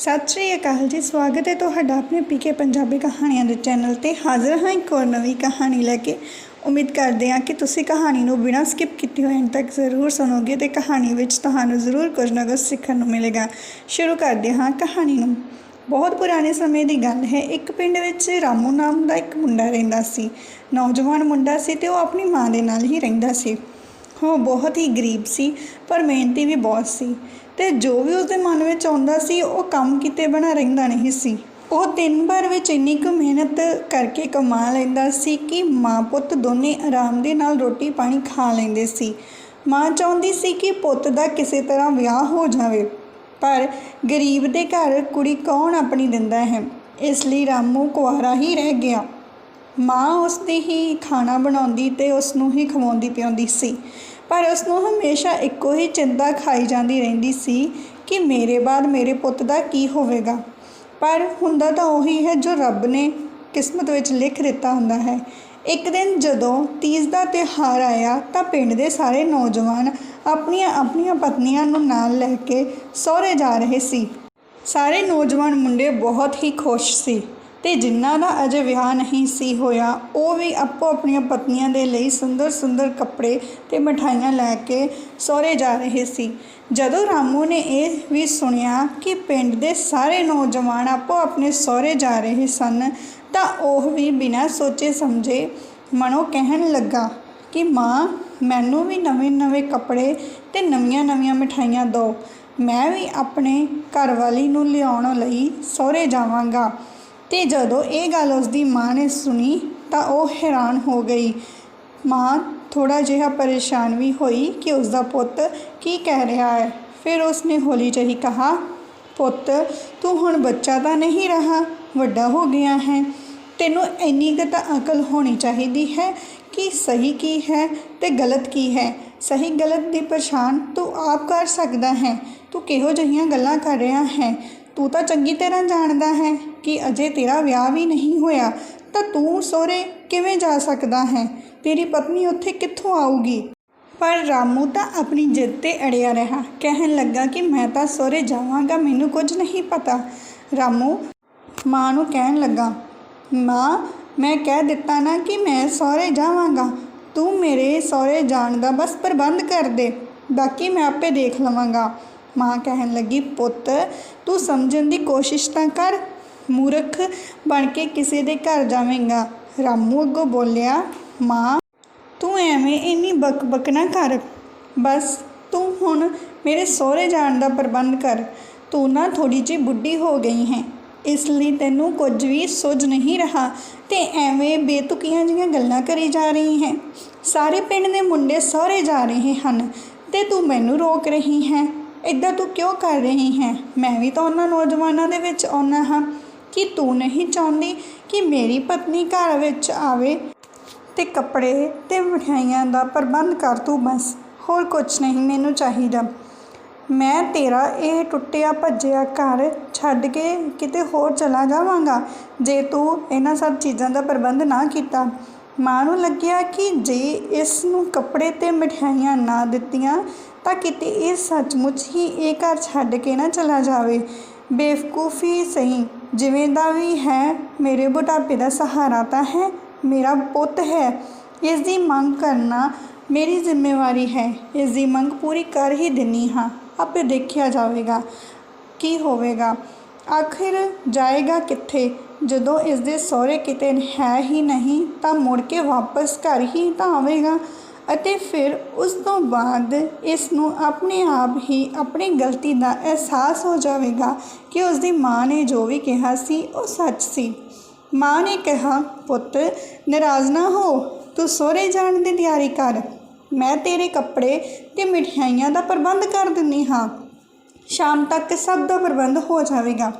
ਸਤਿ ਸ਼੍ਰੀ ਅਕਾਲ ਜੀ, ਸਵਾਗਤ ਹੈ ਤੁਹਾਡਾ ਆਪਣੇ ਪੀਕੇ ਪੰਜਾਬੀ ਕਹਾਣੀਆਂ ਦੇ ਚੈਨਲ ਤੇ। ਹਾਜ਼ਰ ਹਾਂ ਇੱਕ ਹੋਰ ਨਵੀਂ ਕਹਾਣੀ ਲੈ ਕੇ। ਉਮੀਦ ਕਰਦੇ ਹਾਂ ਕਿ ਤੁਸੀਂ ਕਹਾਣੀ ਨੂੰ ਬਿਨਾਂ ਸਕਿਪ ਕੀਤੇ ਹੋਏ ਅੰਤ ਤੱਕ ਜ਼ਰੂਰ ਸੁਣੋਗੇ ਤੇ ਕਹਾਣੀ ਵਿੱਚ ਤੁਹਾਨੂੰ ਜ਼ਰੂਰ ਕੁਝ ਨਾ ਕੁਝ ਸਿੱਖਣ ਨੂੰ ਮਿਲੇਗਾ। ਸ਼ੁਰੂ ਕਰਦੇ ਹਾਂ ਕਹਾਣੀ ਨੂੰ। ਬਹੁਤ ਪੁਰਾਣੇ ਸਮੇਂ ਦੀ ਗੱਲ ਹੈ, ਇੱਕ ਪਿੰਡ ਵਿੱਚ ਰਾਮੂ ਨਾਮ ਦਾ ਇੱਕ ਮੁੰਡਾ ਰਹਿੰਦਾ ਸੀ। ਨੌਜਵਾਨ ਮੁੰਡਾ ਸੀ ਤੇ ਉਹ ਆਪਣੀ ਮਾਂ ਦੇ ਨਾਲ ਹੀ ਰਹਿੰਦਾ ਸੀ। ਉਹ ਬਹੁਤ ਹੀ ਗਰੀਬ ਸੀ, ਪਰ ਮਿਹਨਤੀ ਵੀ ਬਹੁਤ ਸੀ। ਤੇ ਜੋ ਵੀ ਉਸਦੇ ਮਨ ਵਿੱਚ ਆਉਂਦਾ ਸੀ, ਉਹ ਕੰਮ ਕਿਤੇ ਬਣਾ ਰਹਿੰਦਾ ਨਹੀਂ ਸੀ। ਉਹ ਦਿਨ ਭਰ ਵਿੱਚ ਇੰਨੀ ਕੁ ਮਿਹਨਤ ਕਰਕੇ ਕਮਾ ਲੈਂਦਾ ਸੀ ਕਿ ਮਾਂ ਪੁੱਤ ਦੋਨੇ ਆਰਾਮ ਦੇ ਨਾਲ ਰੋਟੀ ਪਾਣੀ ਖਾ ਲੈਂਦੇ ਸੀ। ਮਾਂ ਚਾਹੁੰਦੀ ਸੀ ਕਿ ਪੁੱਤ ਦਾ ਕਿਸੇ ਤਰ੍ਹਾਂ ਵਿਆਹ ਹੋ ਜਾਵੇ, ਪਰ ਗਰੀਬ ਦੇ ਘਰ ਕੁੜੀ ਕੌਣ ਆਪਣੀ ਦਿੰਦਾ ਹੈ? ਇਸ ਲਈ ਰਾਮੂ ਕੁਆਰਾ ਹੀ ਰਹਿ ਗਿਆ। ਮਾਂ ਉਸ ਦੀ ਹੀ ਖਾਣਾ ਬਣਾਉਂਦੀ ਤੇ ਉਸ ਨੂੰ ਹੀ ਖਵਾਉਂਦੀ ਪਿਆਉਂਦੀ ਸੀ। ਪਰ ਉਸ ਨੂੰ ਹਮੇਸ਼ਾ ਇੱਕੋ ਹੀ ਚਿੰਤਾ ਖਾਈ ਜਾਂਦੀ ਰਹਿੰਦੀ ਸੀ ਕਿ ਮੇਰੇ ਬਾਅਦ ਮੇਰੇ ਪੁੱਤ ਦਾ ਕੀ ਹੋਵੇਗਾ। ਪਰ ਹੁੰਦਾ ਤਾਂ ਉਹੀ ਹੈ ਜੋ ਰੱਬ ਨੇ ਕਿਸਮਤ ਵਿੱਚ ਲਿਖ ਦਿੱਤਾ ਹੁੰਦਾ ਹੈ। ਇੱਕ ਦਿਨ ਜਦੋਂ ਤੀਜ ਦਾ ਤਿਉਹਾਰ ਆਇਆ ਤਾਂ ਪਿੰਡ ਦੇ ਸਾਰੇ ਨੌਜਵਾਨ ਆਪਣੀਆਂ ਆਪਣੀਆਂ ਪਤਨੀਆਂ ਨੂੰ ਨਾਲ ਲੈ ਕੇ ਸਹੁਰੇ ਜਾ ਰਹੇ ਸੀ। ਸਾਰੇ ਨੌਜਵਾਨ ਮੁੰਡੇ ਬਹੁਤ ਹੀ ਖੁਸ਼ ਸੀ। ਤੇ ਜਿਨ੍ਹਾਂ ਦਾ ਅਜੇ ਵਿਆਹ ਨਹੀਂ ਸੀ ਹੋਇਆ, ਉਹ ਵੀ ਆਪੋ ਆਪਣੀਆਂ ਪਤਨੀਆਂ ਦੇ ਲਈ ਸੁੰਦਰ ਸੁੰਦਰ ਕੱਪੜੇ ਤੇ ਮਠਾਈਆਂ ਲੈ ਕੇ ਸਹੁਰੇ ਜਾ ਰਹੇ ਸੀ। ਜਦੋਂ ਰਾਮੂ ਨੇ ਇਹ ਵੀ ਸੁਣਿਆ ਕਿ ਪਿੰਡ ਦੇ ਸਾਰੇ ਨੌਜਵਾਨ ਆਪੋ ਆਪਣੇ ਸਹੁਰੇ ਜਾ ਰਹੇ ਸਨ, ਤਾਂ ਉਹ ਵੀ ਬਿਨਾਂ ਸੋਚੇ ਸਮਝੇ ਮਨੋਂ ਕਹਿਣ ਲੱਗਾ ਕਿ ਮਾਂ, ਮੈਨੂੰ ਵੀ ਨਵੇਂ ਨਵੇਂ ਕੱਪੜੇ ਤੇ ਨਵੀਆਂ ਨਵੀਆਂ ਮਿਠਾਈਆਂ ਦਿਓ। ਮੈਂ ਵੀ ਆਪਣੇ ਘਰਵਾਲੀ ਨੂੰ ਲਿਆਉਣ ਲਈ ਸਹੁਰੇ ਜਾਵਾਂਗਾ। ਤੇ ਜਦੋਂ ਇਹ ਗੱਲ ਉਸ ਦੀ ਮਾਂ ਨੇ ਸੁਣੀ ਤਾਂ ਉਹ ਹੈਰਾਨ ਹੋ ਗਈ। ਮਾਂ ਥੋੜਾ ਜਿਹਾ ਪਰੇਸ਼ਾਨ ਵੀ ਹੋਈ ਕਿ ਉਸ ਦਾ ਪੁੱਤ ਕੀ ਕਹਿ ਰਿਹਾ ਹੈ। ਫਿਰ ਉਸਨੇ ਹੌਲੀ ਜਿਹੀ ਕਹਾ, ਪੁੱਤ, ਤੂੰ ਹੁਣ ਬੱਚਾ ਤਾਂ ਨਹੀਂ ਰਹਾ, ਵੱਡਾ ਹੋ ਗਿਆ ਹੈ। ਤੈਨੂੰ ਇੰਨੀ ਕੁ ਤਾਂ ਅਕਲ ਹੋਣੀ ਚਾਹੀਦੀ ਹੈ ਕਿ ਸਹੀ ਕੀ ਹੈ ਤੇ ਗਲਤ ਕੀ ਹੈ। ਸਹੀ ਗਲਤ ਦੀ ਪਛਾਣ ਤੂੰ ਆਪ ਕਰ ਸਕਦਾ ਹੈ। ਤੂੰ ਕਿਹੋ ਜਿਹੀਆਂ ਗੱਲਾਂ ਕਰ ਰਿਹਾ ਹੈ? ਤੂੰ ਤਾਂ ਚੰਗੀ ਤਰ੍ਹਾਂ ਜਾਣਦਾ ਹੈ। ਕਿ ਅਜੇ ਤੇਰਾ ਵਿਆਹ ਵੀ ਨਹੀਂ ਹੋਇਆ, ਤਾਂ ਤੂੰ ਸਹੁਰੇ ਕਿਵੇਂ ਜਾ ਸਕਦਾ ਹੈ? ਤੇਰੀ ਪਤਨੀ ਉੱਥੇ ਕਿੱਥੋਂ ਆਊਗੀ? ਪਰ ਰਾਮੂ ਤਾਂ ਆਪਣੀ ਜਿੱਦ ਤੇ ਅੜਿਆ ਰਿਹਾ। ਕਹਿਣ ਲੱਗਾ ਕਿ ਮੈਂ ਤਾਂ ਸਹੁਰੇ ਜਾਵਾਂਗਾ, ਮੈਨੂੰ ਕੁਝ ਨਹੀਂ ਪਤਾ। ਰਾਮੂ ਮਾਂ ਨੂੰ ਕਹਿਣ ਲੱਗਾ, ਮਾਂ, ਮੈਂ ਕਹਿ ਦਿੱਤਾ ਨਾ ਕਿ ਮੈਂ ਸਹੁਰੇ ਜਾਵਾਂਗਾ। ਤੂੰ ਮੇਰੇ ਸਹੁਰੇ ਜਾਣ ਦਾ ਬਸ ਪ੍ਰਬੰਧ ਕਰ ਦੇ, ਬਾਕੀ ਮੈਂ ਆਪੇ ਦੇਖ ਲਵਾਂਗਾ। ਮਾਂ ਕਹਿਣ ਲੱਗੀ, ਪੁੱਤ, ਤੂੰ ਸਮਝਣ ਦੀ ਕੋਸ਼ਿਸ਼ ਤਾਂ ਕਰ ਮੂਰਖ ਬਣ ਕੇ ਕਿਸੇ ਦੇ ਘਰ ਜਾਵੇਂਗਾ। ਰਾਮੂ ਅੱਗੋਂ ਬੋਲਿਆ, ਮਾਂ, ਤੂੰ ਐਵੇਂ ਇੰਨੀ ਬਕਬਕ ਨਾ ਕਰ। ਬਸ ਤੂੰ ਹੁਣ ਮੇਰੇ ਸਹੁਰੇ ਜਾਣ ਦਾ ਪ੍ਰਬੰਧ ਕਰ। ਤੂੰ ਨਾ ਥੋੜੀ ਜਿਹੀ ਬੁੱਢੀ ਹੋ ਗਈ ਹੈ। ਇਸ ਲਈ ਤੈਨੂੰ ਕੁਝ ਵੀ ਸੁੱਝ ਨਹੀਂ ਰਹਾ ਤੇ ਐਵੇਂ ਬੇਤੁਕੀਆਂ ਜੀਆਂ ਗੱਲਾਂ ਕਰੀ ਜਾ ਰਹੀ ਹੈ। ਸਾਰੇ ਪਿੰਡ ਦੇ ਮੁੰਡੇ ਸਹੁਰੇ ਜਾ ਰਹੇ ਹਨ ਤੇ ਤੂੰ ਮੈਨੂੰ ਰੋਕ ਰਹੀ ਹੈ। ਇਦਾਂ ਤੂੰ ਕਿਉਂ ਕਰ ਰਹੀ ਹੈ? ਮੈਂ ਵੀ ਤਾਂ ਉਹਨਾਂ ਨੌਜਵਾਨਾਂ ਦੇ ਵਿੱਚ ਆਉਣਾ ਹਾਂ। ਕਿ ਤੂੰ ਨਹੀਂ ਚਾਹੁੰਦੀ ਕਿ ਮੇਰੀ ਪਤਨੀ ਘਰ ਵਿੱਚ ਆਵੇ ਤੇ ਕੱਪੜੇ ਤੇ ਮਠਿਆਈਆਂ ਦਾ ਪ੍ਰਬੰਧ ਕਰ ਤੂੰ ਬਸ। ਹੋਰ ਕੁਝ ਨਹੀਂ, ਮੈਨੂੰ ਚਾਹੀਦਾ। ਮੈਂ ਤੇਰਾ ਇਹ ਟੁੱਟਿਆ ਭੱਜਿਆ ਘਰ ਛੱਡ ਕੇ ਕਿਤੇ ਹੋਰ ਚਲਾ ਜਾਵਾਂਗਾ ਜੇ ਤੂੰ ਇਹਨਾਂ ਸਭ ਚੀਜ਼ਾਂ ਦਾ ਪ੍ਰਬੰਧ ਨਾ ਕੀਤਾ। ਮਾਂ ਨੂੰ ਲੱਗਿਆ ਕਿ ਜੇ ਇਸ ਨੂੰ ਕੱਪੜੇ ਤੇ ਮਠਿਆਈਆਂ ਨਾ ਦਿੱਤੀਆਂ ਤਾਂ ਕਿਤੇ ਇਹ ਸੱਚਮੁੱਚ ਹੀ ਇਹ ਘਰ ਛੱਡ ਕੇ ਨਾ ਚਲਾ ਜਾਵੇ। ਬੇਵਕੂਫੀ ਸਹੀ। ਜਿਵੇਂ ਦਾ ਵੀ ਹੈ ਮੇਰੇ ਬੁਢਾਪੇ ਦਾ ਸਹਾਰਾ ਤਾਂ ਹੈ ਮੇਰਾ ਪੁੱਤ ਹੈ ਇਸ ਦੀ ਮੰਗ ਕਰਨਾ ਮੇਰੀ ਜ਼ਿੰਮੇਵਾਰੀ ਹੈ ਇਸ ਦੀ ਮੰਗ ਪੂਰੀ ਕਰ ਹੀ ਦਿੰਨੀ ਹਾਂ ਆਪੇ ਦੇਖਿਆ ਜਾਵੇਗਾ ਕੀ ਹੋਵੇਗਾ ਆਖਿਰ ਜਾਏਗਾ ਕਿੱਥੇ ਜਦੋਂ ਇਸ ਦੇ ਸਹੁਰੇ ਕਿਤੇ ਹੈ ਹੀ ਨਹੀਂ ਤਾਂ ਮੁੜ ਕੇ ਵਾਪਸ ਘਰ ਹੀ ਤਾਂ ਆਵੇਗਾ ਅਤੇ ਫਿਰ ਉਸ ਤੋਂ ਬਾਅਦ ਇਸ ਨੂੰ ਆਪਣੇ ਆਪ ਹੀ ਆਪਣੀ ਗਲਤੀ ਦਾ ਅਹਿਸਾਸ ਹੋ ਜਾਵੇਗਾ ਕਿ ਉਸ ਦੀ ਮਾਂ ਨੇ ਜੋ ਵੀ ਕਿਹਾ ਸੀ ਉਹ ਸੱਚ ਸੀ। ਮਾਂ ਨੇ ਕਿਹਾ, ਪੁੱਤ, ਨਾਰਾਜ਼ ਨਾ ਹੋ, ਤੂੰ ਸਹੁਰੇ ਜਾਣ ਦੀ ਤਿਆਰੀ ਕਰ। ਮੈਂ ਤੇਰੇ ਕੱਪੜੇ ਤੇ ਮਠਿਆਈਆਂ ਦਾ ਪ੍ਰਬੰਧ ਕਰ ਦਿੰਨੀ ਹਾਂ। ਸ਼ਾਮ ਤੱਕ ਸਭ ਦਾ ਪ੍ਰਬੰਧ ਹੋ ਜਾਵੇਗਾ।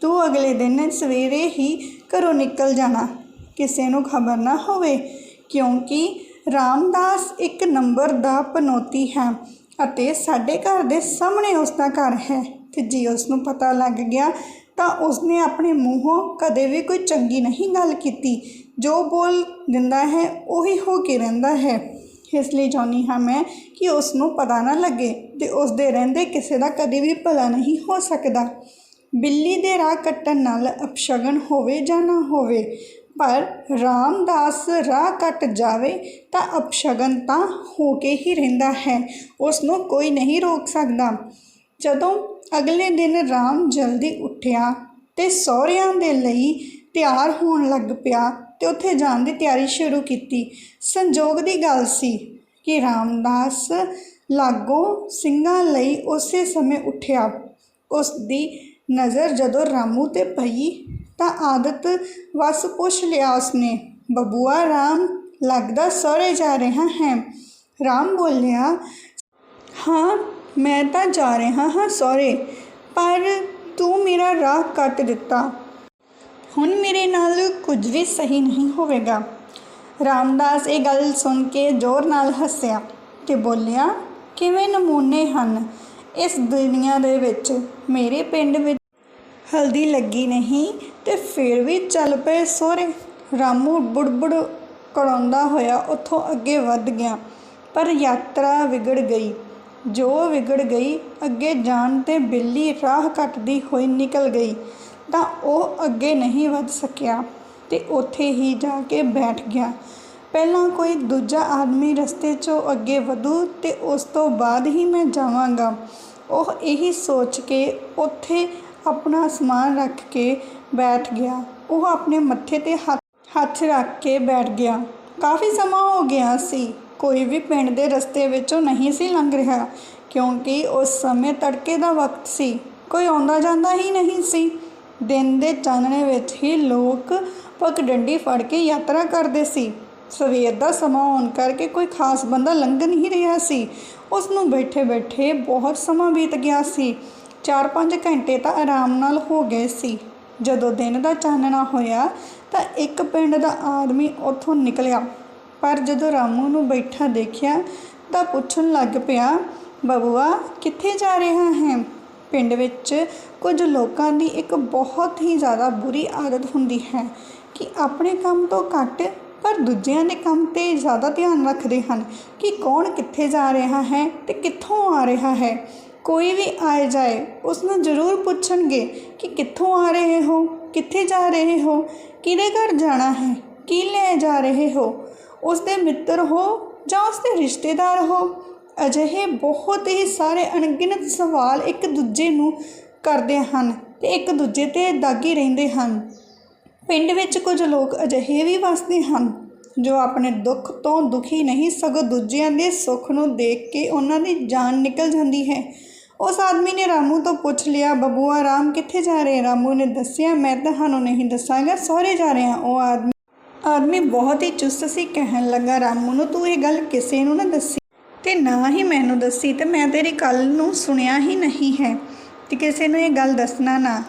ਤੂੰ ਅਗਲੇ ਦਿਨ ਸਵੇਰੇ ਹੀ ਘਰੋਂ ਨਿਕਲ ਜਾਣਾ। ਕਿਸੇ ਨੂੰ ਖਬਰ ਨਾ ਹੋਵੇ, ਕਿਉਂਕਿ ਰਾਮਦਾਸ ਇੱਕ ਨੰਬਰ ਦਾ ਪਨੋਤੀ ਹੈ ਅਤੇ ਸਾਡੇ ਘਰ ਦੇ ਸਾਹਮਣੇ ਉਸ ਦਾ ਘਰ ਹੈ। ਤੇ ਜੇ ਉਸ ਨੂੰ ਪਤਾ ਲੱਗ ਗਿਆ ਤਾਂ ਉਸਨੇ ਆਪਣੇ ਮੂੰਹੋਂ ਕਦੇ ਵੀ ਕੋਈ ਚੰਗੀ ਨਹੀਂ ਗੱਲ ਕੀਤੀ। ਜੋ ਬੋਲ ਦਿੰਦਾ ਹੈ, ਉਹੀ ਹੋ ਕੇ ਰਹਿੰਦਾ ਹੈ। ਇਸ ਲਈ ਚਾਹੁੰਦੀ ਹਾਂ ਮੈਂ ਕਿ ਉਸ ਨੂੰ ਪਤਾ ਨਾ ਲੱਗੇ ਤੇ ਉਸ ਦੇ ਰਹਿੰਦੇ ਕਿਸੇ ਦਾ ਕਦੇ ਵੀ ਭਲਾ ਨਹੀਂ ਹੋ ਸਕਦਾ। ਬਿੱਲੀ ਦੇ ਰਾਹ ਕੱਟਣ ਨਾਲ ਅਪਸ਼ਗਨ ਹੋਵੇ ਜਾਂ ਨਾ ਹੋਵੇ ਪਰ ਰਾਮਦਾਸ ਰਾਹ ਕੱਟ ਜਾਵੇ ਤਾਂ ਅਪਸ਼ਗਨ ਤਾਂ ਹੋ ਕੇ ਹੀ ਰਹਿੰਦਾ ਹੈ ਉਸ ਨੂੰ ਕੋਈ ਨਹੀਂ ਰੋਕ ਸਕਦਾ। ਜਦੋਂ ਅਗਲੇ ਦਿਨ ਰਾਮ ਜਲਦੀ ਉੱਠਿਆ ਤੇ ਸਹੁਰਿਆਂ ਦੇ ਲਈ ਤਿਆਰ ਹੋਣ ਲੱਗ ਪਿਆ ਤੇ ਉੱਥੇ ਜਾਣ ਦੀ ਤਿਆਰੀ ਸ਼ੁਰੂ ਕੀਤੀ, ਸੰਜੋਗ ਦੀ ਗੱਲ ਸੀ ਕਿ ਰਾਮਦਾਸ ਲਾਗੋ ਸਿੰਘਾਂ ਲਈ ਉਸੇ ਸਮੇਂ ਉੱਠਿਆ। ਉਸ ਦੀ ਨਜ਼ਰ ਜਦੋਂ ਰਾਮੂ ਤੇ ਪਈ ਤਾਂ ਆਦਤ ਵਸ ਪੁੱਛ ਲਿਆ ਉਸਨੇ। ਬਬੂਆ, ਰਾਮ, ਲੱਗਦਾ ਸਹੁਰੇ ਜਾ ਰਿਹਾ ਹੈ। ਰਾਮ ਬੋਲਿਆ, ਹਾਂ, ਮੈਂ ਤਾਂ ਜਾ ਰਿਹਾ ਹਾਂ ਸਹੁਰੇ ਪਰ ਤੂੰ ਮੇਰਾ ਰਾਹ ਕੱਟ ਦਿੱਤਾ। ਹੁਣ ਮੇਰੇ ਨਾਲ ਕੁਝ ਵੀ ਸਹੀ ਨਹੀਂ ਹੋਵੇਗਾ। ਰਾਮਦਾਸ ਇਹ ਗੱਲ ਸੁਣ ਕੇ ਜ਼ੋਰ ਨਾਲ ਹੱਸਿਆ ਤੇ ਬੋਲਿਆ, ਕਿਵੇਂ ਨਮੂਨੇ ਹਨ ਇਸ ਦੁਨੀਆ ਦੇ ਵਿੱਚ? ਮੇਰੇ ਪਿੰਡ ਵਿੱਚ ਹਲਦੀ ਲੱਗੀ ਨਹੀਂ ਤੇ ਫਿਰ ਵੀ ਚੱਲ ਪਏ ਸਹੁਰੇ। ਰਾਮੂ ਬੁੜਬੁੜ ਕੜਾਉਂਦਾ ਹੋਇਆ ਉੱਥੋਂ ਅੱਗੇ ਵੱਧ ਗਿਆ, ਪਰ ਯਾਤਰਾ ਵਿਗੜ ਗਈ। ਜੋ ਵਿਗੜ ਗਈ, ਅੱਗੇ ਜਾਣ ਤੇ ਬਿੱਲੀ ਰਾਹ ਕੱਟਦੀ ਹੋਈ ਨਿਕਲ ਗਈ, ਤਾਂ ਉਹ ਅੱਗੇ ਨਹੀਂ ਵੱਧ ਸਕਿਆ ਤੇ ਉੱਥੇ ਹੀ ਜਾ ਕੇ ਬੈਠ ਗਿਆ। ਪਹਿਲਾਂ ਕੋਈ ਦੂਜਾ ਆਦਮੀ ਰਸਤੇ 'ਚੋਂ ਅੱਗੇ ਵਧੂ ਤੇ ਉਸ ਤੋਂ ਬਾਅਦ ਹੀ ਮੈਂ ਜਾਵਾਂਗਾ। ਉਹ ਇਹੀ ਸੋਚ ਕੇ ਉੱਥੇ ਆਪਣਾ ਸਮਾਨ ਰੱਖ ਕੇ ਬੈਠ ਗਿਆ। ਉਹ ਆਪਣੇ ਮੱਥੇ ਤੇ ਹੱਥ ਹੱਥ ਰੱਖ ਕੇ ਬੈਠ ਗਿਆ। ਕਾਫੀ ਸਮਾਂ ਹੋ ਗਿਆ ਸੀ। ਕੋਈ ਵੀ ਪਿੰਡ ਦੇ ਰਸਤੇ ਵਿੱਚੋਂ ਨਹੀਂ ਸੀ ਲੰਘ ਰਿਹਾ, ਕਿਉਂਕਿ ਉਸ ਸਮੇਂ ਤੜਕੇ ਦਾ ਵਕਤ ਸੀ। ਕੋਈ ਆਉਂਦਾ ਜਾਂਦਾ ਹੀ ਨਹੀਂ ਸੀ। ਦਿਨ ਦੇ ਚਾਨਣੇ ਵਿੱਚ ਹੀ ਲੋਕ ਪਗਡੰਡੀ ਫੜ ਕੇ ਯਾਤਰਾ ਕਰਦੇ ਸੀ। ਸਵੇਰ ਦਾ ਸਮਾਂ ਹੋਣ ਕਰਕੇ ਕੋਈ ਖਾਸ ਬੰਦਾ ਲੰਘ ਨਹੀਂ ਰਿਹਾ ਸੀ। ਉਸ ਨੂੰ ਬੈਠੇ ਬੈਠੇ ਬਹੁਤ ਸਮਾਂ ਬੀਤ ਗਿਆ ਸੀ। 4-5 ਘੰਟੇ ਤਾਂ ਆਰਾਮ ਨਾਲ ਹੋ ਗਏ ਸੀ। ਜਦੋਂ ਦਿਨ ਦਾ ਚਾਨਣਾ ਹੋਇਆ ਤਾਂ ਇੱਕ ਪਿੰਡ ਦਾ ਆਦਮੀ ਉੱਥੋਂ ਨਿਕਲਿਆ। ਪਰ ਜਦੋਂ ਰਾਮੂ ਨੂੰ ਬੈਠਾ ਦੇਖਿਆ ਤਾਂ ਪੁੱਛਣ ਲੱਗ ਪਿਆ, ਬਬੂਆ, ਕਿੱਥੇ ਜਾ ਰਿਹਾ ਹੈ? ਪਿੰਡ ਵਿੱਚ ਕੁਝ ਲੋਕਾਂ ਦੀ ਇੱਕ ਬਹੁਤ ਹੀ ਜ਼ਿਆਦਾ ਬੁਰੀ ਆਦਤ ਹੁੰਦੀ ਹੈ ਕਿ ਆਪਣੇ ਕੰਮ ਤੋਂ ਘੱਟ ਪਰ ਦੂਜਿਆਂ ਦੇ ਕੰਮ ਤੇ ਜ਼ਿਆਦਾ ਧਿਆਨ ਰੱਖਦੇ ਹਨ ਕਿ ਕੌਣ ਕਿੱਥੇ ਜਾ ਰਿਹਾ ਹੈ ਤੇ ਕਿੱਥੋਂ ਆ ਰਿਹਾ ਹੈ। ਕੋਈ ਵੀ ਆਏ ਜਾਏ ਉਸ ਨੂੰ ਜ਼ਰੂਰ ਪੁੱਛਣਗੇ ਕਿ ਕਿੱਥੋਂ ਆ ਰਹੇ ਹੋ, ਕਿੱਥੇ ਜਾ ਰਹੇ ਹੋ, ਕਿਹਦੇ ਘਰ ਜਾਣਾ ਹੈ, ਕੀ ਲੈ ਜਾ ਰਹੇ ਹੋ। ਉਸ ਦੇ ਮਿੱਤਰ ਹੋ ਜਾਂ ਉਸ ਦੇ ਰਿਸ਼ਤੇਦਾਰ ਹੋ? ਅਜਿਹੇ ਬਹੁਤ ਹੀ ਸਾਰੇ ਅਣਗਿਣਤ ਸਵਾਲ ਇੱਕ ਦੂਜੇ ਨੂੰ ਕਰਦੇ ਹਨ ਤੇ ਇੱਕ ਦੂਜੇ ਤੇ ਦਾਗੀ ਰਹਿੰਦੇ ਹਨ। ਪਿੰਡ ਵਿੱਚ ਕੁਝ ਲੋਕ ਅਜਿਹੇ ਵੀ ਵਸਦੇ ਹਨ, ਜੋ ਆਪਣੇ ਦੁੱਖ ਤੋਂ ਦੁਖੀ ਨਹੀਂ ਸਗੋਂ ਦੂਜਿਆਂ ਦੇ ਸੁੱਖ ਨੂੰ ਦੇਖ ਕੇ ਉਹਨਾਂ ਦੀ ਜਾਨ ਨਿਕਲ ਜਾਂਦੀ ਹੈ। ਉਸ ਆਦਮੀ ਨੇ ਰਾਮੂ ਤੋਂ ਪੁੱਛ ਲਿਆ, ਬਬੂਆ, ਰਾਮ ਕਿੱਥੇ ਜਾ ਰਹੇ? ਰਾਮੂ ਨੇ ਦੱਸਿਆ, ਮੈਂ ਤੁਹਾਨੂੰ ਨਹੀਂ ਦੱਸਾਂਗਾ, ਸਹੁਰੇ ਜਾ ਰਿਹਾ ਉਹ ਆਦਮੀ ਆਦਮੀ ਬਹੁਤ ਹੀ ਚੁਸਤ ਸੀ, ਕਹਿਣ ਲੱਗਾ, ਰਾਮੂ ਨੂੰ ਤੂੰ ਇਹ ਗੱਲ ਕਿਸੇ ਨੂੰ ਨਾ ਦੱਸੀ ਤੇ ਨਾ ਹੀ ਮੈਨੂੰ ਦੱਸੀ ਤੇ ਮੈਂ ਤੇਰੀ ਗੱਲ ਨੂੰ ਸੁਣਿਆ ਹੀ ਨਹੀਂ ਹੈ ਤੇ ਕਿਸੇ ਨੂੰ ਇਹ ਗੱਲ ਦੱਸਣਾ ਨਾ।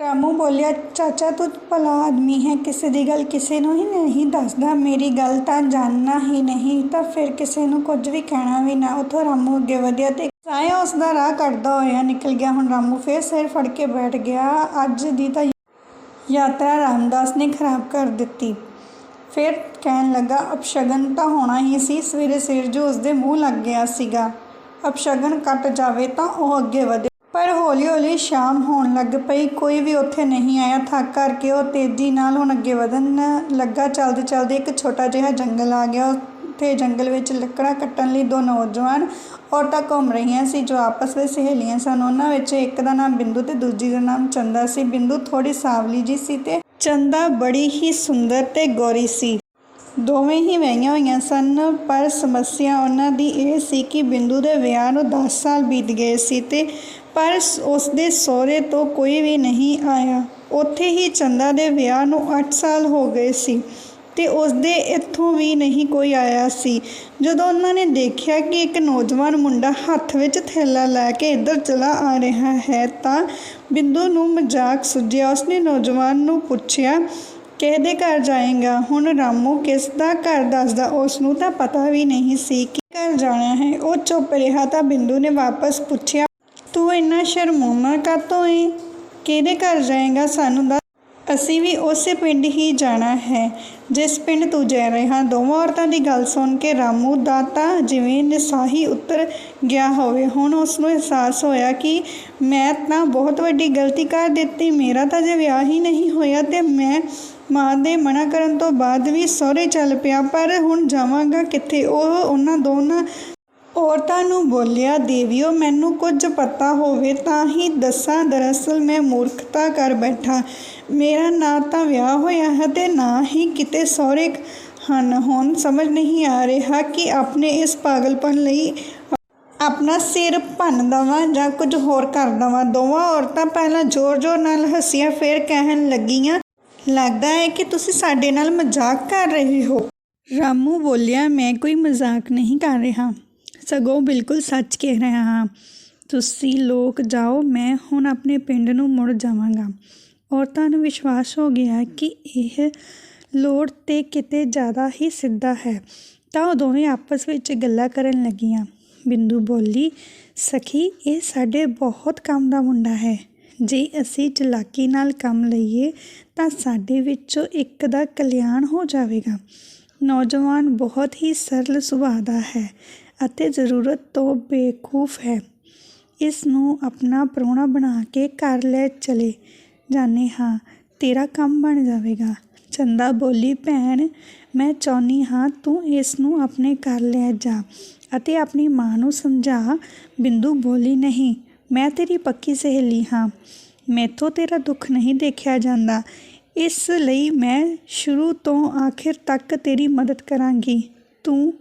ਰਾਮੂ ਬੋਲਿਆ, ਚਾਚਾ, ਤੂੰ ਭਲਾ ਆਦਮੀ ਹੈ, ਕਿਸੇ ਦੀ ਗੱਲ ਕਿਸੇ ਨੂੰ ਹੀ ਨਹੀਂ ਦੱਸਦਾ। ਮੇਰੀ ਗੱਲ ਤਾਂ ਜਾਣਨਾ ਹੀ ਨਹੀਂ, ਤਾਂ ਫਿਰ ਕਿਸੇ ਨੂੰ ਕੁਝ ਵੀ ਕਹਿਣਾ ਵੀ ਨਾ। ਉਥੋਂ ਰਾਮੂ ਅੱਗੇ ਵਧਿਆ ਤੇ ਸਾਇਆ ਉਸ ਦਾ ਰਾਹ ਕੱਟਦਾ ਹੋਇਆ ਨਿਕਲ ਗਿਆ। ਹੁਣ ਰਾਮੂ ਫੇਰ ਸਿਰ ਫੜ ਕੇ ਬੈਠ ਗਿਆ। ਅੱਜ ਦੀ ਤਾਂ ਯਾਤਰਾ ਰਾਮਦਾਸ ਨੇ ਖਰਾਬ ਕਰ ਦਿੱਤੀ। ਫਿਰ ਕਹਿਣ ਲੱਗਾ, ਅਪਸ਼ਗਨ ਤਾਂ ਹੋਣਾ ਹੀ ਸੀ। ਸਵੇਰੇ ਸਿਰ ਜੋ ਉਸਦੇ ਮੂੰਹ ਲੱਗ ਗਿਆ ਸੀਗਾ। ਅਪਸ਼ਗਨ ਕੱਟ ਜਾਵੇ ਤਾਂ ਉਹ ਅੱਗੇ ਵਧੇ। ਪਰ ਹੌਲੀ ਹੌਲੀ ਸ਼ਾਮ ਹੋਣ ਲੱਗ ਪਈ। ਕੋਈ ਵੀ ਉੱਥੇ ਨਹੀਂ ਆਇਆ। ਥੱਕ ਕਰਕੇ ਉਹ ਤੇਜ਼ੀ ਨਾਲ ਹੁਣ ਅੱਗੇ ਵਧਣ ਲੱਗਾ। ਚਲਦੇ ਚਲਦੇ ਇੱਕ ਛੋਟਾ ਜਿਹਾ ਜੰਗਲ ਆ ਗਿਆ। ਉੱਥੇ ਜੰਗਲ ਵਿੱਚ ਲੱਕੜਾਂ ਕੱਟਣ ਲਈ ਦੋ ਨੌਜਵਾਨ ਔਰਤਾਂ ਘੁੰਮ ਰਹੀਆਂ ਸੀ, ਜੋ ਆਪਸ ਵਿੱਚ ਸਹੇਲੀਆਂ ਸਨ। ਉਹਨਾਂ ਵਿੱਚ ਇੱਕ ਦਾ ਨਾਮ ਬਿੰਦੂ ਤੇ ਦੂਜੀ ਦਾ ਨਾਮ ਚੰਦਾ ਸੀ। ਬਿੰਦੂ ਥੋੜ੍ਹੀ ਸਾਂਵਲੀ ਜਿਹੀ ਸੀ ਤੇ ਚੰਦਾ ਬੜੀ ਹੀ ਸੁੰਦਰ ਤੇ ਗੌਰੀ ਸੀ। ਦੋਵੇਂ ਹੀ ਵਹੀਆਂ ਹੋਈਆਂ ਸਨ, ਪਰ ਸਮੱਸਿਆ ਉਹਨਾਂ ਦੀ ਇਹ ਸੀ ਕਿ ਬਿੰਦੂ ਦੇ ਵਿਆਹ ਨੂੰ ਦਸ ਸਾਲ ਬੀਤ ਗਏ ਸੀ ਤੇ ਪਰ ਉਸ ਦੇ ਸਹੁਰੇ ਤੋਂ ਕੋਈ ਵੀ ਨਹੀਂ ਆਇਆ। ਉੱਥੇ ਹੀ ਚੰਦਾ ਦੇ ਵਿਆਹ ਨੂੰ 8 ਸਾਲ ਹੋ ਗਏ ਸੀ ਤੇ ਉਸ ਦੇ ਇੱਥੋਂ ਵੀ ਨਹੀਂ ਕੋਈ ਆਇਆ ਸੀ। ਜਦੋਂ ਉਹਨਾਂ ਨੇ ਦੇਖਿਆ ਕਿ ਇੱਕ ਨੌਜਵਾਨ ਮੁੰਡਾ ਹੱਥ ਵਿੱਚ ਥੈਲਾ ਲੈ ਕੇ ਇੱਧਰ ਚਲਾ ਆ ਰਿਹਾ ਹੈ ਤਾਂ ਬਿੰਦੂ ਨੂੰ ਮਜ਼ਾਕ ਸੁਝਿਆ। ਉਸਨੇ ਨੌਜਵਾਨ ਨੂੰ ਪੁੱਛਿਆ ਕਿਹਦੇ ਘਰ ਜਾਏਗਾ? ਹੁਣ ਰਾਮੂ ਕਿਸ ਦਾ ਘਰ ਦੱਸਦਾ? ਉਸ ਨੂੰ ਤਾਂ ਪਤਾ ਵੀ ਨਹੀਂ ਸੀ ਕਿ ਘਰ ਜਾਣਾ ਹੈ। ਉਹ ਚੁੱਪ ਰਿਹਾ ਤਾਂ ਬਿੰਦੂ ਨੇ ਵਾਪਸ ਪੁੱਛਿਆ ਤੂੰ ਇੰਨਾ ਸ਼ਰਮਾਉਣਾ ਕਾਤੋਂ ਏ? ਕਿਹਦੇ ਘਰ ਜਾਏਗਾ ਸਾਨੂੰ ਦੱਸ? ਅਸੀਂ ਵੀ ਉਸੇ ਪਿੰਡ ਹੀ ਜਾਣਾ ਹੈ, ਜਿਸ ਪਿੰਡ ਤੂੰ ਜਾ ਰਿਹਾ। ਦੋਵਾਂ ਔਰਤਾਂ ਦੀ ਗੱਲ ਸੁਣ ਕੇ ਰਾਮੂ ਦਾ ਤਾਂ ਜਿਵੇਂ ਨਿਸਾਹੀ ਉੱਤਰ ਗਿਆ ਹੋਵੇ। ਹੁਣ ਉਸ ਨੂੰ ਅਹਿਸਾਸ ਹੋਇਆ ਕਿ ਮੈਂ ਤਾਂ ਬਹੁਤ ਵੱਡੀ ਗਲਤੀ ਕਰ ਦਿੱਤੀ। ਮੇਰਾ ਤਾਂ ਜੇ ਵਿਆਹ ਹੀ ਨਹੀਂ ਹੋਇਆ ਤੇ ਮੈਂ ਮਾਂ ਦੇ ਮਨਾ ਕਰਨ ਤੋਂ ਬਾਅਦ ਵੀ ਸਹੁਰੇ ਚੱਲ ਪਿਆ। ਪਰ ਹੁਣ ਜਾਵਾਂਗਾ ਕਿੱਥੇ? ਉਹ ਉਹਨਾਂ ਦੋਨਾਂ ਔਰਤਾਂ ਨੂੰ ਬੋਲਿਆ, ਦੇਵੀਓ, ਮੈਨੂੰ ਕੁਝ ਪਤਾ ਹੋਵੇ ਤਾਂ ਹੀ ਦੱਸਾਂ, ਦਰਅਸਲ ਮੈਂ ਮੂਰਖਤਾ ਕਰ ਬੈਠਾ। ਮੇਰਾ ਨਾ ਤਾਂ ਵਿਆਹ ਹੋਇਆ ਹੈ ਤੇ ਨਾ ਹੀ ਕਿਤੇ ਸਹੁਰੇ ਹਨ। ਹੁਣ ਸਮਝ ਨਹੀਂ ਆ ਰਿਹਾ ਕਿ ਆਪਣੇ ਇਸ ਪਾਗਲਪਨ ਲਈ ਆਪਣਾ ਸਿਰ ਭੰਨ ਦੇਵਾਂ ਜਾਂ ਕੁਝ ਹੋਰ ਕਰ ਦੇਵਾਂ। ਦੋਵਾਂ ਔਰਤਾਂ ਪਹਿਲਾਂ ਜ਼ੋਰ-ਜ਼ੋਰ ਨਾਲ ਹੱਸੀਆਂ, ਫਿਰ ਕਹਿਣ ਲੱਗੀਆਂ, ਲੱਗਦਾ ਹੈ ਕਿ ਤੁਸੀਂ ਸਾਡੇ ਨਾਲ ਮਜ਼ਾਕ ਕਰ ਰਹੇ ਹੋ। ਰਾਮੂ ਬੋਲਿਆ, ਮੈਂ ਕੋਈ ਮਜ਼ਾਕ ਨਹੀਂ ਕਰ ਰਿਹਾ। ਸਗੋਂ ਬਿਲਕੁਲ ਸੱਚ ਕਹਿ ਰਿਹਾ ਹਾਂ। ਤੁਸੀਂ ਲੋਕ ਜਾਓ, ਮੈਂ ਹੁਣ ਆਪਣੇ ਪਿੰਡ ਨੂੰ ਮੁੜ ਜਾਵਾਂਗਾ। ਔਰਤਾਂ ਨੂੰ ਵਿਸ਼ਵਾਸ ਹੋ ਗਿਆ ਕਿ ਇਹ ਲੋੜ ਤੇ ਕਿਤੇ ਜ਼ਿਆਦਾ ਹੀ ਸਿੱਧਾ ਹੈ। ਤਾਂ ਉਹ ਦੋਵੇਂ ਆਪਸ ਵਿੱਚ ਗੱਲਾਂ ਕਰਨ ਲੱਗੀਆਂ। ਬਿੰਦੂ ਬੋਲੀ, ਸਖੀ, ਇਹ ਸਾਡੇ ਬਹੁਤ ਕੰਮ ਦਾ ਮੁੰਡਾ ਹੈ। ਜੇ ਅਸੀਂ ਚਲਾਕੀ ਨਾਲ ਕੰਮ ਲਈਏ, ਤਾਂ ਸਾਡੇ ਵਿੱਚੋਂ ਇੱਕ ਦਾ ਕਲਿਆਣ ਹੋ ਜਾਵੇਗਾ। ਨੌਜਵਾਨ ਬਹੁਤ ਹੀ ਸਰਲ ਸੁਭਾਅ ਦਾ ਹੈ। ਅਤੇ ਜ਼ਰੂਰਤ ਤੋਂ ਬੇਖੂਫ ਹੈ। ਇਸ ਨੂੰ ਆਪਣਾ ਪ੍ਰਾਹੁਣਾ ਬਣਾ ਕੇ ਘਰ ਲੈ ਚਲੇ ਜਾਂਦੇ ਹਾਂ। ਤੇਰਾ ਕੰਮ ਬਣ ਜਾਵੇਗਾ। ਚੰਦਾ ਬੋਲੀ, ਭੈਣ, ਮੈਂ ਚਾਹੁੰਦੀ ਹਾਂ ਤੂੰ ਇਸ ਨੂੰ ਆਪਣੇ ਘਰ ਲੈ ਜਾ ਅਤੇ ਆਪਣੀ ਮਾਂ ਨੂੰ ਸਮਝਾ। ਬਿੰਦੂ ਬੋਲੀ, ਨਹੀਂ, ਮੈਂ ਤੇਰੀ ਪੱਕੀ ਸਹੇਲੀ ਹਾਂ। ਮੈਥੋਂ ਤੇਰਾ ਦੁੱਖ ਨਹੀਂ ਦੇਖਿਆ ਜਾਂਦਾ। ਇਸ ਲਈ ਮੈਂ ਸ਼ੁਰੂ ਤੋਂ ਆਖਿਰ ਤੱਕ ਤੇਰੀ ਮਦਦ ਕਰਾਂਗੀ। ਤੂੰ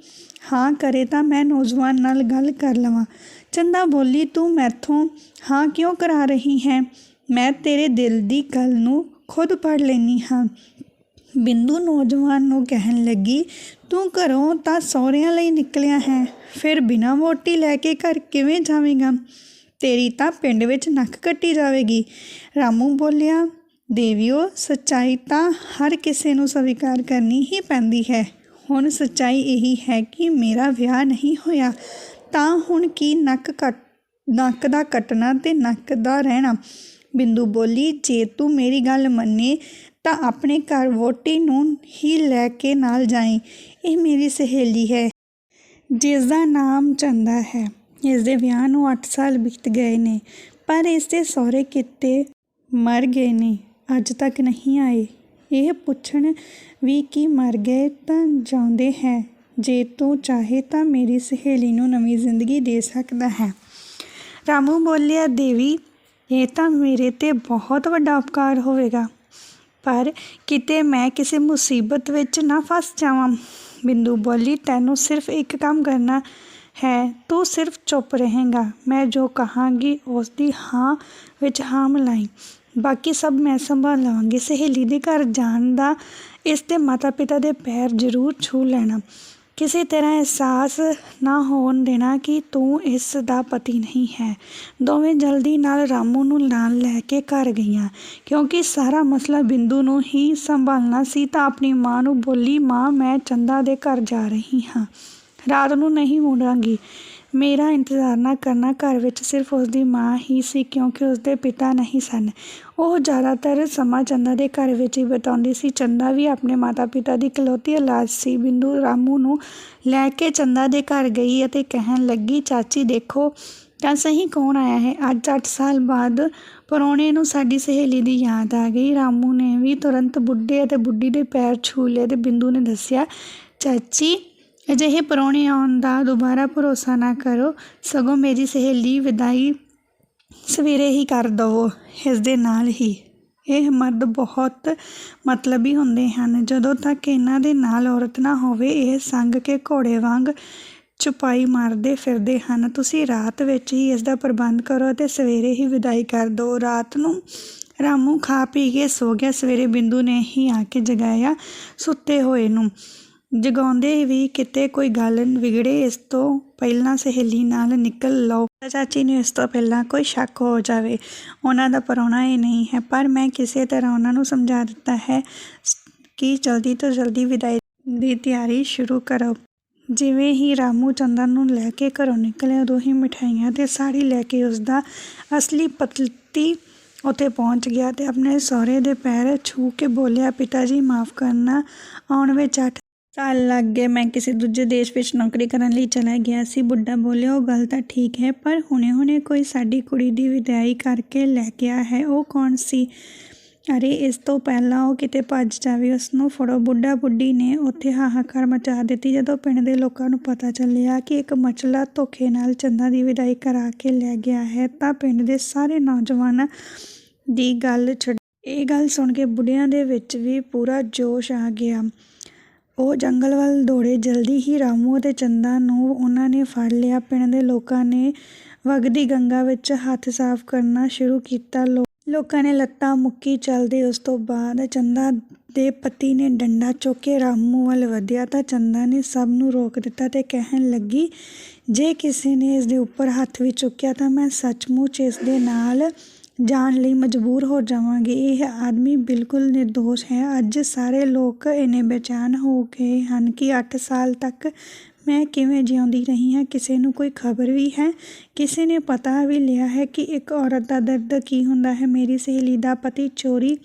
ਹਾਂ ਕਰੇ ਤਾਂ ਮੈਂ ਨੌਜਵਾਨ ਨਾਲ ਗੱਲ ਕਰ ਲਵਾਂ। ਚੰਦਾ ਬੋਲੀ, ਤੂੰ ਮੈਥੋਂ ਹਾਂ ਕਿਉਂ ਕਰਾ ਰਹੀ ਹੈ? ਮੈਂ ਤੇਰੇ ਦਿਲ ਦੀ ਗੱਲ ਨੂੰ ਖੁਦ ਪੜ ਲੈਣੀ ਹਾਂ। ਬਿੰਦੂ ਨੌਜਵਾਨ ਨੂੰ ਕਹਿਣ ਲੱਗੀ, ਤੂੰ ਘਰੋਂ ਤਾਂ ਸਹੁਰਿਆਂ ਲਈ ਨਿਕਲਿਆ ਹੈ, ਫਿਰ ਬਿਨਾਂ ਵੋਟੀ ਲੈ ਕੇ ਘਰ ਕਿਵੇਂ ਜਾਵੇਂਗਾ? ਤੇਰੀ ਤਾਂ ਪਿੰਡ ਵਿੱਚ ਨੱਕ ਕੱਟੀ ਜਾਵੇਗੀ। ਰਾਮੂ ਬੋਲਿਆ, ਦੇਵਿਓ, ਸੱਚਾਈ ਤਾਂ ਹਰ ਕਿਸੇ ਨੂੰ ਸਵੀਕਾਰ ਕਰਨੀ ਹੀ ਪੈਂਦੀ ਹੈ। ਹੁਣ ਸੱਚਾਈ ਇਹੀ ਹੈ ਕਿ ਮੇਰਾ ਵਿਆਹ ਨਹੀਂ ਹੋਇਆ, ਤਾਂ ਹੁਣ ਕੀ ਨੱਕ ਕੱਟ, ਨੱਕ ਦਾ ਕੱਟਣਾ ਤੇ ਨੱਕ ਦਾ ਰਹਿਣਾ? ਬਿੰਦੂ ਬੋਲੀ, ਜੇ ਤੂੰ ਮੇਰੀ ਗੱਲ ਮੰਨੇ, ਤਾਂ ਆਪਣੇ ਘਰ ਵੋਟੀ ਨੂੰ ਹੀ ਲੈ ਕੇ ਨਾਲ ਜਾਈਂ। ਇਹ ਮੇਰੀ ਸਹੇਲੀ ਹੈ, ਜਿਸ ਦਾ ਨਾਮ ਚੰਦਾ ਹੈ। ਇਸ ਦੇ ਵਿਆਹ ਨੂੰ 8 ਸਾਲ ਬੀਤ ਗਏ ਨੇ, ਪਰ ਇਸ ਦੇ ਸਹੁਰੇ ਕਿਤੇ ਮਰ ਗਏ ਨੇ, ਅੱਜ ਤੱਕ ਨਹੀਂ ਆਏ। ਇਹ ਪੁੱਛਣ ਵੀ ਕੀ ਮਰ ਗਏ ਤਾਂ ਜਾਉਂਦੇ ਹੈ, ਜੇ ਤੂੰ ਚਾਹੇ ਤਾਂ ਮੇਰੀ ਸਹੇਲੀ ਨੂੰ ਨਵੀਂ ਜ਼ਿੰਦਗੀ ਦੇ ਸਕਦਾ ਹੈ। ਰਾਮੂ ਬੋਲਿਆ, ਦੇਵੀ, ਇਹ ਤਾਂ ਮੇਰੇ ਤੇ ਬਹੁਤ ਵੱਡਾ ਉਪਕਾਰ ਹੋਵੇਗਾ, ਪਰ ਕਿਤੇ ਮੈਂ ਕਿਸੇ ਮੁਸੀਬਤ ਵਿੱਚ ਨਾ ਫਸ ਜਾਵਾਂ। ਬਿੰਦੂ ਬੋਲੀ, ਤੈਨੂੰ ਸਿਰਫ ਇੱਕ ਕੰਮ ਕਰਨਾ ਹੈ, ਤੂੰ ਸਿਰਫ ਚੁੱਪ ਰਹੇਗਾ। ਮੈਂ ਜੋ ਕਹਾਂਗੀ, ਉਸ ਦੀ ਹਾਂ ਵਿੱਚ ਹਾਂ ਮਿਲਾਈ। ਬਾਕੀ ਸਭ ਮੈਂ ਸੰਭਾਲ ਲਵਾਂਗੀ ਸਹੇਲੀ ਦੇ ਘਰ ਜਾਣ ਦਾ, ਇਸ ਦੇ ਮਾਤਾ ਪਿਤਾ ਦੇ ਪੈਰ ਜ਼ਰੂਰ ਛੂ ਲੈਣਾ। ਕਿਸੇ ਤਰ੍ਹਾਂ ਅਹਿਸਾਸ ਨਾ ਹੋਣ ਦੇਣਾ ਕਿ ਤੂੰ ਇਸ ਦਾ ਪਤੀ ਨਹੀਂ ਹੈ। ਦੋਵੇਂ ਜਲਦੀ ਨਾਲ ਰਾਮੂ ਨੂੰ ਨਾਲ ਲੈ ਕੇ ਘਰ ਗਈਆਂ। ਕਿਉਂਕਿ ਸਾਰਾ ਮਸਲਾ ਬਿੰਦੂ ਨੂੰ ਹੀ ਸੰਭਾਲਣਾ ਸੀ, ਤਾਂ ਆਪਣੀ ਮਾਂ ਨੂੰ ਬੋਲੀ, ਮਾਂ, ਮੈਂ ਚੰਦਾ ਦੇ ਘਰ ਜਾ ਰਹੀ ਹਾਂ। ਰਾਤ ਨੂੰ ਨਹੀਂ ਮੁੜਾਂਗੀ। ਮੇਰਾ ਇੰਤਜ਼ਾਰ ਨਾ ਕਰਨਾ ਘਰ ਵਿੱਚ ਸਿਰਫ ਉਸ ਦੀ ਮਾਂ ਹੀ ਸੀ ਕਿਉਂਕਿ ਉਸ ਦੇ ਪਿਤਾ ਨਹੀਂ ਸਨ। ਉਹ ਜ਼ਿਆਦਾਤਰ ਸਮਾਂ ਚੰਦਾ ਦੇ ਘਰ ਵਿੱਚ ਹੀ ਬਿਤਾਉਂਦੀ ਸੀ। ਚੰਦਾ ਵੀ ਆਪਣੇ ਮਾਤਾ ਪਿਤਾ ਦੀ ਇਕਲੌਤੀ ਔਲਾਦ ਸੀ। ਬਿੰਦੂ ਰਾਮੂ ਨੂੰ ਲੈ ਕੇ ਚੰਦਾ ਦੇ ਘਰ ਗਈ ਅਤੇ ਕਹਿਣ ਲੱਗੀ, ਚਾਚੀ, ਦੇਖੋ, ਤਾਂ ਸਹੀ ਕੌਣ ਆਇਆ ਹੈ? ਅੱਜ 8 ਸਾਲ ਬਾਅਦ ਪਰੌਣੇ ਨੂੰ ਸਾਡੀ ਸਹੇਲੀ ਦੀ ਯਾਦ ਆ ਗਈ। ਰਾਮੂ ਨੇ ਵੀ ਤੁਰੰਤ ਬੁੱਢੇ ਅਤੇ ਬੁੱਢੀ ਦੇ ਪੈਰ ਛੂ ਲਏ ਤੇ ਬਿੰਦੂ ਨੇ ਦੱਸਿਆ, ਚਾਚੀ ਅਜਿਹੇ ਪਰੌਣੇ ਆਉਣ ਦਾ ਦੁਬਾਰਾ ਭਰੋਸਾ ਨਾ ਕਰੋ। ਸਗੋਂ ਮੇਰੀ ਸਹੇਲੀ ਵਿਦਾਈ ਸਵੇਰੇ ਹੀ ਕਰ ਦਵੋ, ਇਸ ਦੇ ਨਾਲ ਹੀ। ਇਹ ਮਰਦ ਬਹੁਤ ਮਤਲਬੀ ਹੁੰਦੇ ਹਨ। ਜਦੋਂ ਤੱਕ ਇਹਨਾਂ ਦੇ ਨਾਲ ਔਰਤ ਨਾ ਹੋਵੇ, ਇਹ ਸੰਗ ਕੇ ਘੋੜੇ ਵਾਂਗ ਚੁਪਾਈ ਮਾਰਦੇ ਫਿਰਦੇ ਹਨ। ਤੁਸੀਂ ਰਾਤ ਵਿੱਚ ਹੀ ਇਸ ਦਾ ਪ੍ਰਬੰਧ ਕਰੋ ਅਤੇ ਸਵੇਰੇ ਹੀ ਵਿਦਾਈ ਕਰ ਦਿਓ। ਰਾਤ ਨੂੰ ਰਾਮੂ ਖਾ ਪੀ ਕੇ ਸੋ ਗਿਆ। ਸਵੇਰੇ ਬਿੰਦੂ ਨੇ ਹੀ ਆ ਕੇ ਜਗਾਇਆ ਸੁੱਤੇ ਹੋਏ ਨੂੰ। ਜਗਾਉਂਦੇ ਵੀ ਕਿਤੇ ਕੋਈ ਗੱਲ ਵਿਗੜੇ, ਇਸ ਤੋਂ ਪਹਿਲਾਂ ਸਹੇਲੀ ਨਾਲ ਨਿਕਲ ਲਓ। ਚਾਚੀ ਨੂੰ ਇਸ ਤੋਂ ਪਹਿਲਾਂ ਕੋਈ ਸ਼ੱਕ ਹੋ ਜਾਵੇ, ਉਹਨਾਂ ਦਾ ਪਰੋਣਾ ਇਹ ਨਹੀਂ ਹੈ। ਪਰ ਮੈਂ ਕਿਸੇ ਤਰ੍ਹਾਂ ਉਹਨਾਂ ਨੂੰ ਸਮਝਾ ਦਿੱਤਾ ਹੈ ਕਿ ਜਲਦੀ ਤੋਂ ਜਲਦੀ ਵਿਦਾਈ ਦੀ ਤਿਆਰੀ ਸ਼ੁਰੂ ਕਰੋ। ਜਿਵੇਂ ਹੀ ਰਾਮੂ ਚੰਦਨ ਨੂੰ ਲੈ ਕੇ ਘਰੋਂ ਨਿਕਲਿਆ, ਉਦੋਂ ਹੀ ਮਿਠਾਈਆਂ ਤੇ ਸਾੜੀ ਲੈ ਕੇ ਉਸ ਦਾ ਅਸਲੀ ਪਤੀ ਉੱਥੇ ਪਹੁੰਚ ਗਿਆ ਤੇ ਆਪਣੇ ਸਹੁਰੇ ਦੇ ਪੈਰ ਛੂ ਕੇ ਬੋਲਿਆ, ਪਿਤਾ ਜੀ, ਮਾਫ ਕਰਨਾ, ਆਉਣ ਵਿੱਚ ਅੱਠ ਸਾਲ ਲੱਗ ਗਏ ਮੈਂ ਕਿਸੇ ਦੂਜੇ ਦੇਸ਼ ਵਿੱਚ ਨੌਕਰੀ ਕਰਨ ਲਈ ਚਲਾ ਗਿਆ ਸੀ। ਬੁੱਢਾ ਬੋਲਿਆ, ਉਹ ਗੱਲ ਤਾਂ ਠੀਕ ਹੈ, ਪਰ ਹੁਣੇ-ਹੁਣੇ ਕੋਈ ਸਾਡੀ ਕੁੜੀ ਦੀ ਵਿਦਾਈ ਕਰਕੇ ਲੈ ਗਿਆ ਹੈ। ਉਹ ਕੌਣ ਸੀ? ਅਰੇ, ਇਸ ਤੋਂ ਪਹਿਲਾਂ ਉਹ ਕਿਤੇ ਭੱਜ ਜਾਵੇ ਉਸ ਨੂੰ ਫੜੋ। ਬੁੱਢਾ ਬੁੱਢੀ ਨੇ ਉੱਥੇ ਹਾਹਾਕਾਰ ਮਚਾ ਦਿੱਤੀ, ਜਦੋਂ ਪਿੰਡ ਦੇ ਲੋਕਾਂ ਨੂੰ ਪਤਾ ਚੱਲਿਆ ਕਿ ਇੱਕ ਮਚਲਾ ਧੋਖੇ ਨਾਲ ਚੰਦਾ ਦੀ ਵਿਦਾਈ ਕਰਾ ਕੇ ਲੈ ਗਿਆ ਹੈ, ਤਾਂ ਪਿੰਡ ਦੇ ਸਾਰੇ ਨੌਜਵਾਨਾਂ ਦੀ ਗੱਲ ਛੱਡ ਇਹ ਗੱਲ ਸੁਣ ਕੇ ਬੁੱਢਿਆਂ ਦੇ ਵਿੱਚ ਵੀ ਪੂਰਾ ਜੋਸ਼ ਆ ਗਿਆ। ਉਹ ਜੰਗਲ ਵੱਲ ਦੌੜੇ, ਜਲਦੀ ਹੀ ਰਾਮੂ ਅਤੇ ਚੰਦਾ ਨੂੰ ਉਹਨਾਂ ਨੇ ਫੜ ਲਿਆ। ਪਿੰਡ ਦੇ ਲੋਕਾਂ ਨੇ ਵਗਦੀ ਗੰਗਾ ਵਿੱਚ ਹੱਥ ਸਾਫ਼ ਕਰਨਾ ਸ਼ੁਰੂ ਕੀਤਾ। ਲੋ ਲੋਕਾਂ ਨੇ ਲੱਤਾਂ ਮੁੱਕੀ ਚੱਲਦੇ ਉਸ ਤੋਂ ਬਾਅਦ ਚੰਦਾ ਦੇ ਪਤੀ ਨੇ ਡੰਡਾ ਚੁੱਕ ਕੇ ਰਾਮੂ ਵੱਲ ਵਧਿਆ ਤਾਂ ਚੰਦਾ ਨੇ ਸਭ ਨੂੰ ਰੋਕ ਦਿੱਤਾ ਤੇ ਕਹਿਣ ਲੱਗੀ, ਜੇ ਕਿਸੇ ਨੇ ਇਸ ਦੇ ਉੱਪਰ ਹੱਥ ਵੀ ਚੁੱਕਿਆ ਤਾਂ ਮੈਂ ਸੱਚਮੁੱਚ ਇਸ ਦੇ ਨਾਲ ਜਾਣ ਲਈ ਮਜਬੂਰ ਹੋ ਜਾਵਾਂਗੇ। ਇਹ ਆਦਮੀ ਬਿਲਕੁਲ ਨਿਰਦੋਸ਼ ਹੈ। ਅੱਜ ਸਾਰੇ ਲੋਕ ਇੰਨੇ ਬੇਚੈਨ ਹੋ ਗਏ ਹਨ ਕਿ ਅੱਠ ਸਾਲ ਤੱਕ ਮੈਂ ਕਿਵੇਂ ਜਿਉਂਦੀ ਰਹੀ ਹਾਂ। ਕਿਸੇ ਨੂੰ ਕੋਈ ਖਬਰ ਵੀ ਹੈ? ਕਿਸੇ ਨੇ ਪਤਾ ਵੀ ਲਿਆ ਹੈ ਕਿ ਇੱਕ ਔਰਤ ਦਾ ਦਰਦ ਕੀ ਹੁੰਦਾ ਹੈ? ਮੇਰੀ ਸਹੇਲੀ ਦਾ ਪਤੀ ਚੋਰੀ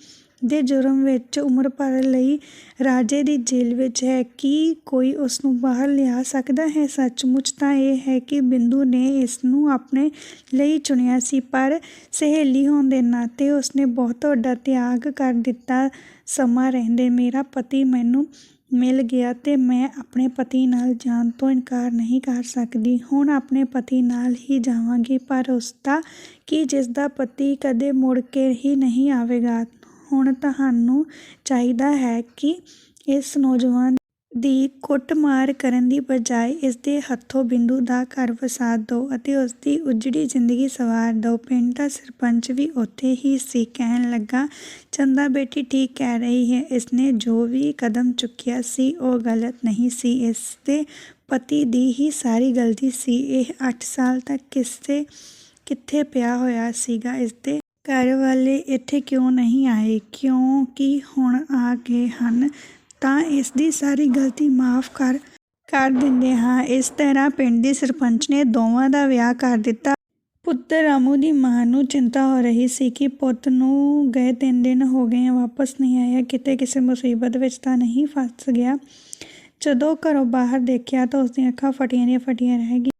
ਦੇ ਜੁਰਮ ਵਿੱਚ ਉਮਰ ਭਰ ਲਈ ਰਾਜੇ ਦੀ ਜੇਲ੍ਹ ਵਿੱਚ ਹੈ। ਕੀ ਕੋਈ ਉਸ ਨੂੰ ਬਾਹਰ ਲਿਆ ਸਕਦਾ ਹੈ? ਸੱਚਮੁੱਚ ਤਾਂ ਇਹ ਹੈ ਕਿ ਬਿੰਦੂ ਨੇ ਇਸ ਨੂੰ ਆਪਣੇ ਲਈ ਚੁਣਿਆ ਸੀ, ਪਰ ਸਹੇਲੀ ਹੋਣ ਦੇ ਨਾਤੇ ਉਸਨੇ ਬਹੁਤ ਵੱਡਾ ਤਿਆਗ ਕਰ ਦਿੱਤਾ। ਸਮਾਂ ਰਹਿੰਦੇ ਮੇਰਾ ਪਤੀ ਮੈਨੂੰ ਮਿਲ ਗਿਆ ਤੇ ਮੈਂ ਆਪਣੇ ਪਤੀ ਨਾਲ ਜਾਣ ਤੋਂ ਇਨਕਾਰ ਨਹੀਂ ਕਰ ਸਕਦੀ। ਹੁਣ ਆਪਣੇ ਪਤੀ ਨਾਲ ਹੀ ਜਾਵਾਂਗੀ, ਪਰ ਉਸ ਦਾ ਕੀ ਜਿਸ ਦਾ ਪਤੀ ਕਦੇ ਮੁੜ ਕੇ ਹੀ ਨਹੀਂ ਆਵੇਗਾ। ਹੁਣ ਤੁਹਾਨੂੰ ਚਾਹੀਦਾ ਹੈ ਕਿ ਇਸ ਨੌਜਵਾਨ ਦੀ ਕੁੱਟਮਾਰ ਕਰਨ ਦੀ ਬਜਾਏ ਇਸ ਦੇ ਹੱਥੋਂ ਬਿੰਦੂ ਦਾ ਘਰ ਵਸਾ ਦਿਓ ਅਤੇ ਉਸ ਦੀ ਉਜੜੀ ਜ਼ਿੰਦਗੀ ਸਵਾਰ ਦਿਓ। ਪਿੰਡ ਦਾ ਸਰਪੰਚ ਵੀ ਉੱਥੇ ਹੀ ਸੀ। ਕਹਿਣ ਲੱਗਾ, ਚੰਦਾ ਬੇਟੀ ਠੀਕ ਕਹਿ ਰਹੀ ਹੈ। ਇਸਨੇ ਜੋ ਵੀ ਕਦਮ ਚੁੱਕਿਆ ਸੀ, ਉਹ ਗਲਤ ਨਹੀਂ ਸੀ। ਇਸ ਦੇ ਪਤੀ ਦੀ ਹੀ ਸਾਰੀ ਗਲਤੀ ਸੀ। ਇਹ 8 ਸਾਲ ਤੱਕ ਕਿਸੇ ਕਿੱਥੇ ਪਿਆ ਹੋਇਆ ਸੀਗਾ? ਇਸ ਦੇ ਘਰ ਵਾਲੇ ਇੱਥੇ ਕਿਉਂ ਨਹੀਂ ਆਏ? ਕਿਉਂਕਿ ਹੁਣ ਆ ਗਏ ਹਨ, ਤਾਂ ਇਸ ਦੀ ਸਾਰੀ ਗਲਤੀ ਮਾਫ ਕਰ ਕਰ ਦਿੰਦੇ ਹਾਂ। ਇਸ ਤਰ੍ਹਾਂ ਪਿੰਡ ਦੀ ਸਰਪੰਚ ਨੇ ਦੋਵਾਂ ਦਾ ਵਿਆਹ ਕਰ ਦਿੱਤਾ। ਪੁੱਤਰ ਰਾਮੂ ਦੀ ਮਾਂ ਨੂੰ ਚਿੰਤਾ ਹੋ ਰਹੀ ਸੀ ਕਿ ਪੁੱਤ ਨੂੰ ਗਏ ਤਿੰਨ ਦਿਨ ਹੋ ਗਏ ਆ, ਵਾਪਸ ਨਹੀਂ ਆਇਆ। ਕਿਤੇ ਕਿਸੇ ਮੁਸੀਬਤ ਵਿੱਚ ਤਾਂ ਨਹੀਂ ਫਸ ਗਿਆ। ਜਦੋਂ ਘਰੋਂ ਬਾਹਰ ਦੇਖਿਆ ਤਾਂ ਉਸ ਦੀਆਂ ਅੱਖਾਂ ਫਟੀਆਂ ਦੀਆਂ ਫਟੀਆਂ ਰਹਿ ਗਈਆਂ।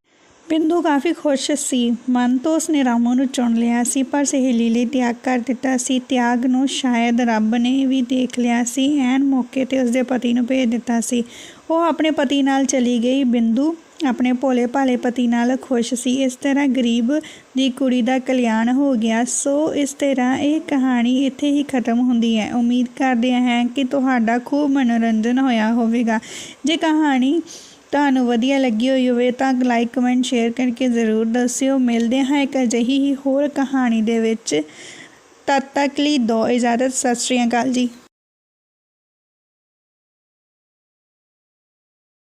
ਬਿੰਦੂ ਕਾਫੀ ਖੁਸ਼ ਸੀ। ਮਨ ਤੋਂ ਉਸਨੇ ਰਾਮੂ ਨੂੰ ਚੁਣ ਲਿਆ ਸੀ, ਪਰ ਸਹੇਲੀ ਲਈ ਤਿਆਗ ਕਰ ਦਿੱਤਾ ਸੀ। ਤਿਆਗ ਨੂੰ ਸ਼ਾਇਦ ਰੱਬ ਨੇ ਵੀ ਦੇਖ ਲਿਆ ਸੀ, ਐਨ ਮੌਕੇ ਤੇ ਉਸਦੇ ਪਤੀ ਨੂੰ ਭੇਜ ਦਿੱਤਾ ਸੀ। ਉਹ ਆਪਣੇ ਪਤੀ ਨਾਲ ਚਲੀ ਗਈ। ਬਿੰਦੂ ਆਪਣੇ ਭੋਲੇ ਭਾਲੇ ਪਤੀ ਨਾਲ ਖੁਸ਼ ਸੀ। ਇਸ ਤਰ੍ਹਾਂ ਗਰੀਬ ਦੀ ਕੁੜੀ ਦਾ ਕਲਿਆਣ ਹੋ ਗਿਆ, ਸੋ ਇਸ ਤਰ੍ਹਾਂ ਇਹ ਕਹਾਣੀ ਇੱਥੇ ਹੀ ਖਤਮ ਹੁੰਦੀ ਹੈ। ਉਮੀਦ ਕਰਦੇ ਹਾਂ ਕਿ ਤੁਹਾਡਾ ਖੂਬ ਮਨੋਰੰਜਨ ਹੋਇਆ ਹੋਵੇਗਾ। ਜੇ ਕਹਾਣੀ ਤੁਹਾਨੂੰ ਵਧੀਆ ਲੱਗੀ ਹੋਈ ਹੋਵੇ ਤਾਂ ਲਾਈਕ ਕਮੈਂਟ ਸ਼ੇਅਰ ਕਰਕੇ ਜ਼ਰੂਰ ਦੱਸਿਓ। ਮਿਲਦੇ ਹਾਂ ਇੱਕ ਅਜਿਹੀ ਹੀ ਹੋਰ ਕਹਾਣੀ ਦੇ ਵਿੱਚ। ਤਦ ਤੱਕ ਲਈ ਦੋ ਇਜਾਜ਼ਤ। ਸਤਿ ਸ਼੍ਰੀ ਅਕਾਲ ਜੀ।